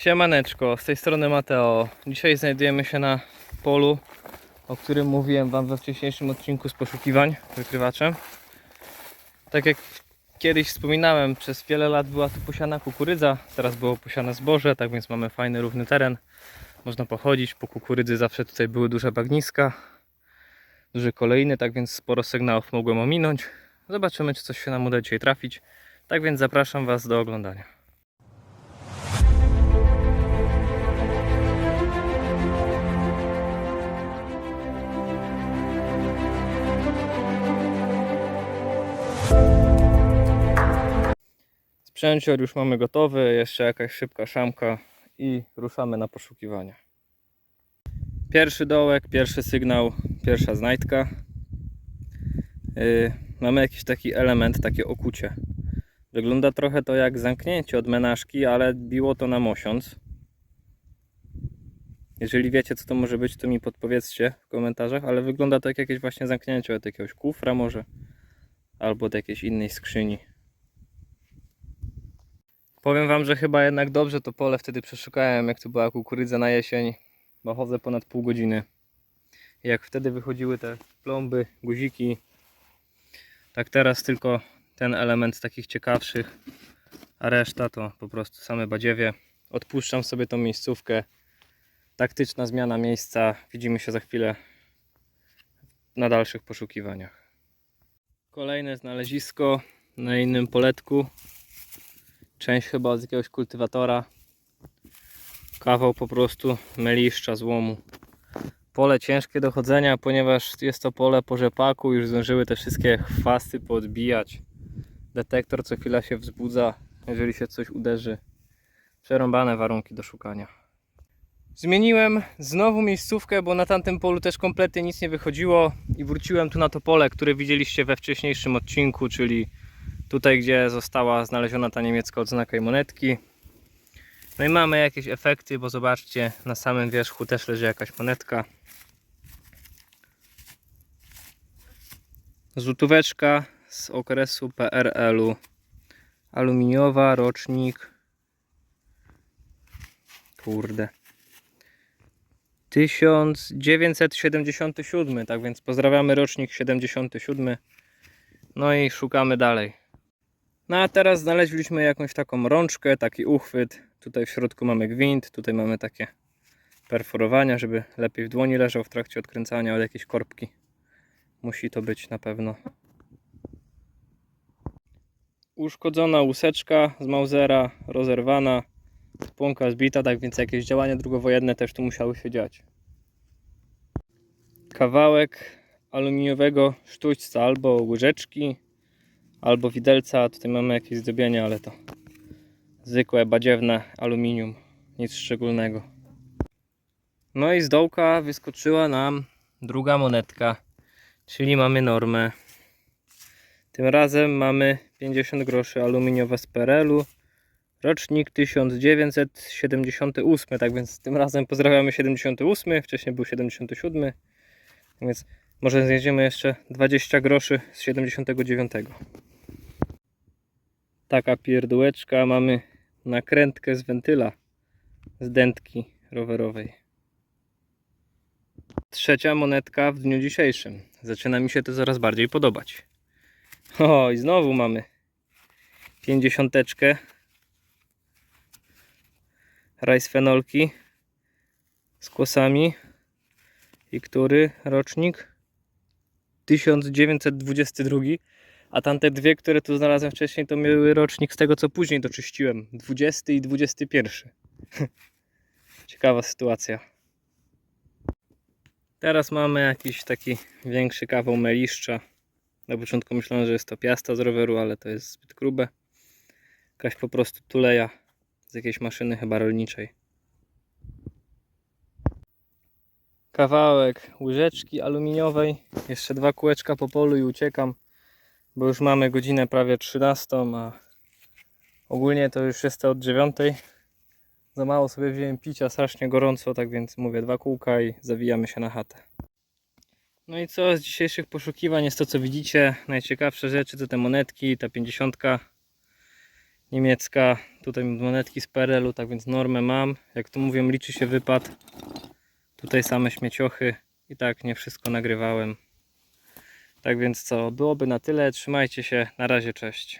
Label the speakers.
Speaker 1: Siemaneczko, z tej strony Mateo. Dzisiaj znajdujemy się na polu, o którym mówiłem Wam we wcześniejszym odcinku z poszukiwań wykrywaczem. Tak jak kiedyś wspominałem, przez wiele lat była tu posiana kukurydza, teraz było posiane zboże, tak więc mamy fajny, równy teren. Można pochodzić, po kukurydzy zawsze tutaj były duże bagniska, duże kolejny, tak więc sporo sygnałów mogłem ominąć. Zobaczymy, czy coś się nam uda dzisiaj trafić. Tak więc zapraszam Was do oglądania. Sprzęcior już mamy gotowy, jeszcze jakaś szybka szamka i ruszamy na poszukiwania. Pierwszy dołek, pierwszy sygnał, pierwsza znajdka. Yy, mamy jakiś taki element, takie okucie. Wygląda trochę to jak zamknięcie od menażki, ale biło to na mosiąc. Jeżeli wiecie co to może być, to mi podpowiedzcie w komentarzach, ale wygląda to jak jakieś właśnie zamknięcie od jakiegoś kufra może, albo od jakiejś innej skrzyni. Powiem wam, że chyba jednak dobrze to pole wtedy przeszukałem, jak to była kukurydza na jesień, bo chodzę ponad pół godziny. Jak wtedy wychodziły te plomby, guziki, tak teraz tylko ten element takich ciekawszych, a reszta to po prostu same badziewie. Odpuszczam sobie tą miejscówkę. Taktyczna zmiana miejsca. Widzimy się za chwilę na dalszych poszukiwaniach. Kolejne znalezisko na innym poletku. Część chyba od jakiegoś kultywatora. Kawał po prostu meliszcza złomu. Pole ciężkie do chodzenia, ponieważ jest to pole po rzepaku. Już zdążyły te wszystkie chwasty poodbijać. Detektor co chwila się wzbudza, jeżeli się coś uderzy. Przerąbane warunki do szukania. Zmieniłem znowu miejscówkę, bo na tamtym polu też kompletnie nic nie wychodziło i wróciłem tu na to pole, które widzieliście we wcześniejszym odcinku, czyli tutaj, gdzie została znaleziona ta niemiecka odznaka i monetki. No i mamy jakieś efekty, bo zobaczcie, na samym wierzchu też leży jakaś monetka. Złotóweczka z okresu PRL-u. Aluminiowa, rocznik. Kurde. 1977, tak więc pozdrawiamy rocznik 77. No i szukamy dalej. No a teraz znaleźliśmy jakąś taką rączkę, taki uchwyt. Tutaj w środku mamy gwint, tutaj mamy takie perforowania, żeby lepiej w dłoni leżał w trakcie odkręcania od jakiejś korbki. Musi to być na pewno. Uszkodzona łuseczka z Mausera, rozerwana, płonka zbita, tak więc jakieś działania drugowojenne też tu musiały się dziać. Kawałek aluminiowego sztućca albo łyżeczki, albo widelca. Tutaj mamy jakieś zdobienie, ale to zwykłe badziewne aluminium, nic szczególnego. No i z dołka wyskoczyła nam druga monetka, czyli mamy normę. Tym razem mamy 50 groszy aluminiowe z PRL-u. Rocznik 1978, tak więc tym razem pozdrawiamy 78, wcześniej był 77. Tak więc może znajdziemy jeszcze 20 groszy z 79. Taka pierdółeczka, mamy nakrętkę z wentyla z dętki rowerowej. Trzecia monetka w dniu dzisiejszym. Zaczyna mi się to coraz bardziej podobać. O, i znowu mamy pięćdziesiąteczkę rajsfenolki z kłosami. I który rocznik? 1922. A tamte dwie, które tu znalazłem wcześniej, to miały rocznik z tego, co później doczyściłem. 20 i 21. Ciekawa sytuacja. Teraz mamy jakiś taki większy kawał meliszcza. Na początku myślałem, że jest to piasta z roweru, ale to jest zbyt grube. Jakaś po prostu tuleja z jakiejś maszyny chyba rolniczej. Kawałek łyżeczki aluminiowej. Jeszcze dwa kółeczka po polu i uciekam, bo już mamy godzinę prawie 13, a ogólnie to już jest od 9. Za mało sobie wziąłem picia, strasznie gorąco, tak więc mówię dwa kółka i zawijamy się na chatę. No i co z dzisiejszych poszukiwań jest to co widzicie, najciekawsze rzeczy to te monetki, ta 50 niemiecka, tutaj monetki z PRL-u, tak więc normę mam, jak tu mówią liczy się wypad, tutaj same śmieciochy i tak nie wszystko nagrywałem. Tak więc co, byłoby na tyle. Trzymajcie się. Na razie, cześć.